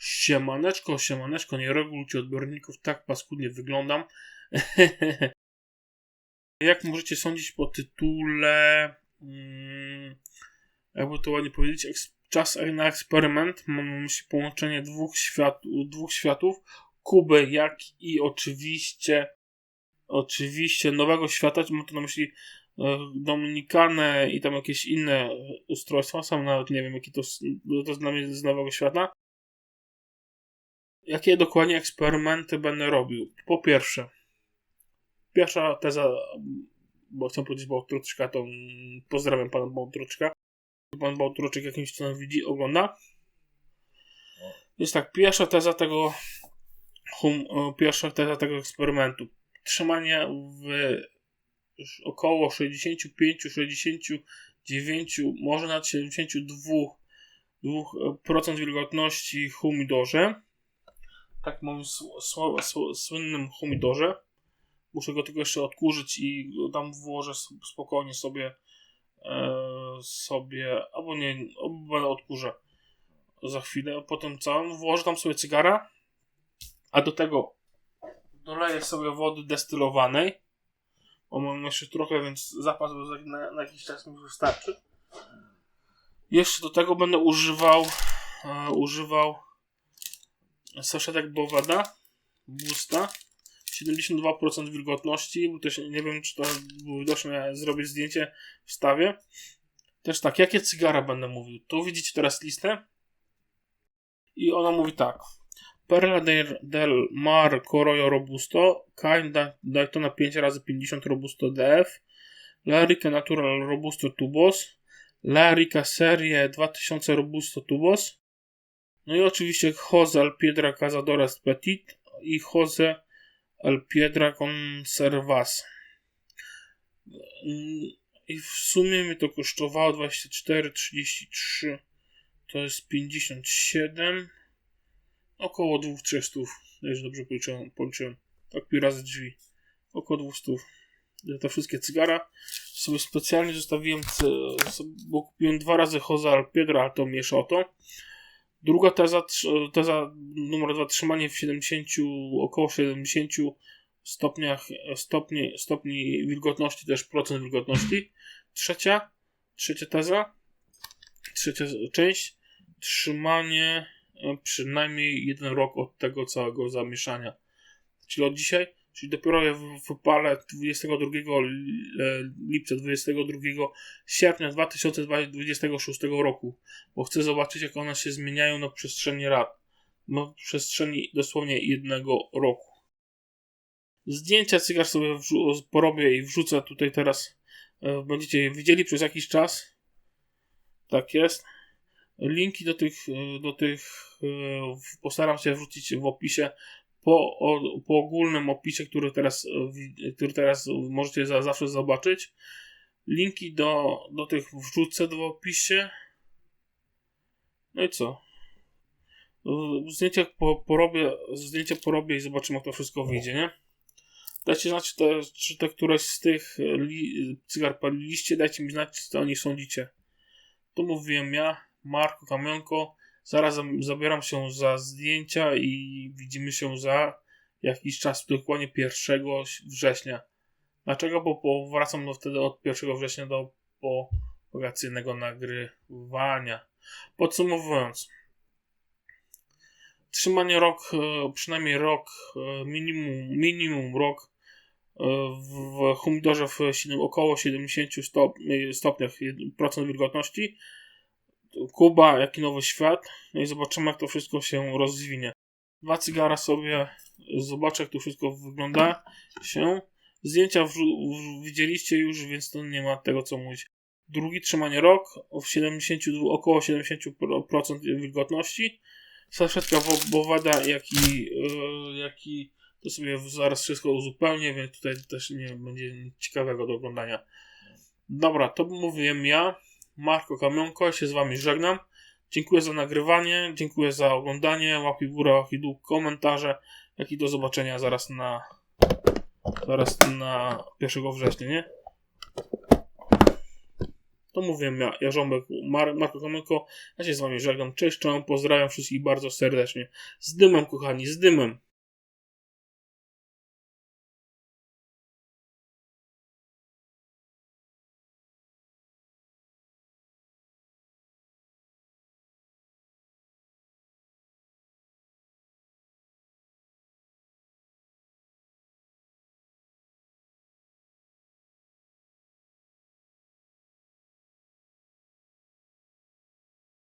Siemaneczko, siemaneczko, nie regulujcie odbiorników, tak paskudnie wyglądam. Jak możecie sądzić po tytule, mm, jakby to ładnie powiedzieć, czas na eksperyment, mam na myśli połączenie dwóch, świat, dwóch światów, Kuby, jak i oczywiście oczywiście nowego świata, mam tu na myśli e, Dominikanę i tam jakieś inne ustrojstwa, sam nawet nie wiem, jaki to, to z nowego świata. Jakie dokładnie eksperymenty będę robił? Po pierwsze, pierwsza teza, bo chcę powiedzieć Bałtruczka, to pozdrawiam pana Bałtruczka. Pan Bałtruczek jakimś cudem widzi, ogląda. Jest tak, pierwsza teza tego hum, e, pierwsza teza tego eksperymentu. Trzymanie w około 65-69, może nawet 72% wilgotności humidorze. Tak sł- słynnym humidorze. Muszę go tylko jeszcze odkurzyć i tam włożę spokojnie sobie e, sobie, albo nie, albo odkurzę za chwilę. Potem całym włożę tam sobie cygara, a do tego doleję sobie wody destylowanej. Bo mam jeszcze trochę, więc zapas na, na jakiś czas mi wystarczy. Jeszcze do tego będę używał e, używał saszetek Bovada Busta 72% wilgotności, bo też nie wiem, czy to było widoczne, zrobić zdjęcie, wstawię. Też tak, jakie cygara będę mówił? Tu widzicie teraz listę i ona mówi tak. Perla del, Mar Corojo Robusto, Kain da- Daytona 5 razy 50 Robusto DF, La Rica Natural Robusto Tubos, La Rica Serie 2000 Robusto Tubos, no i oczywiście Jose Al Piedra Cazadores Petit i Jose Al Piedra Conservas. I w sumie mi to kosztowało 24,33 to jest 57 około 2-300 jeśli dobrze policzyłem, policzyłem. Tak pi razy drzwi. Około 200 Ja te wszystkie cygara sobie specjalnie zostawiłem bo kupiłem dwa razy Jose Al Piedra ale to mieszoto druga teza teza numer dwa trzymanie w 70 około 70 stopniach stopni, stopni wilgotności też procent wilgotności trzecia trzecia teza trzecia część trzymanie e, przynajmniej jeden rok od tego całego zamieszania. Czyli od dzisiaj, czyli dopiero w- wypalę 22 li- e, lipca, 22 sierpnia 2026 roku, bo chcę zobaczyć, jak one się zmieniają na przestrzeni lat. Na przestrzeni dosłownie jednego roku. Zdjęcia cygar sobie porobię i wrzucę tutaj teraz. e, Będziecie je widzieli przez jakiś czas. Tak jest. Linki do tych, e, do tych postaram się wrzucić w opisie po, o, po ogólnym opisie, który teraz, e, który teraz możecie za, zawsze zobaczyć. Linki do, do tych wrzucę w opisie. No i co? E, Zdjęcia po, porobię, zdjęcia porobię i zobaczymy, jak to wszystko wyjdzie, nie? Dajcie znać, te, czy te któreś z tych e, li, cygar paliliście. Dajcie mi znać, co o nich sądzicie. Tu mówiłem ja, Marko Kamionko. Zaraz zam- zabieram się za zdjęcia i widzimy się za jakiś czas, dokładnie 1 września. Dlaczego? Bo, bo wracam do wtedy od 1 września do wakacyjnego nagrywania. Podsumowując. Trzymanie rok, e, przynajmniej rok, e, minimum, minimum rok e, w humidorze w około 70 stop, stopniach procent wilgotności. Kuba, jak i Nowy Świat. No i zobaczymy, jak to wszystko się rozwinie. Dwa cygara sobie, zobaczę, jak to wszystko wygląda się. Zdjęcia widzieliście już, więc to nie ma tego, co mówić. Drugi trzymanie rok, w 72, około 70% wilgotności. Saszetka Bo- Bowada, jak i, e, jak i to sobie zaraz wszystko uzupełnię, więc tutaj też nie będzie nic ciekawego do oglądania. Dobra, to mówiłem ja, Marko Kamionko, się z wami żegnam. Dziękuję za nagrywanie, dziękuję za oglądanie, łapki w górę, łapki dół, komentarze, jak i do zobaczenia zaraz na zaraz na 1 września, nie? To mówiłem ja, Jarząbek, Mar Marko Komenko. Ja się z wami żegnam. Cześć, czołem, pozdrawiam wszystkich bardzo serdecznie. Z dymem, kochani, z dymem.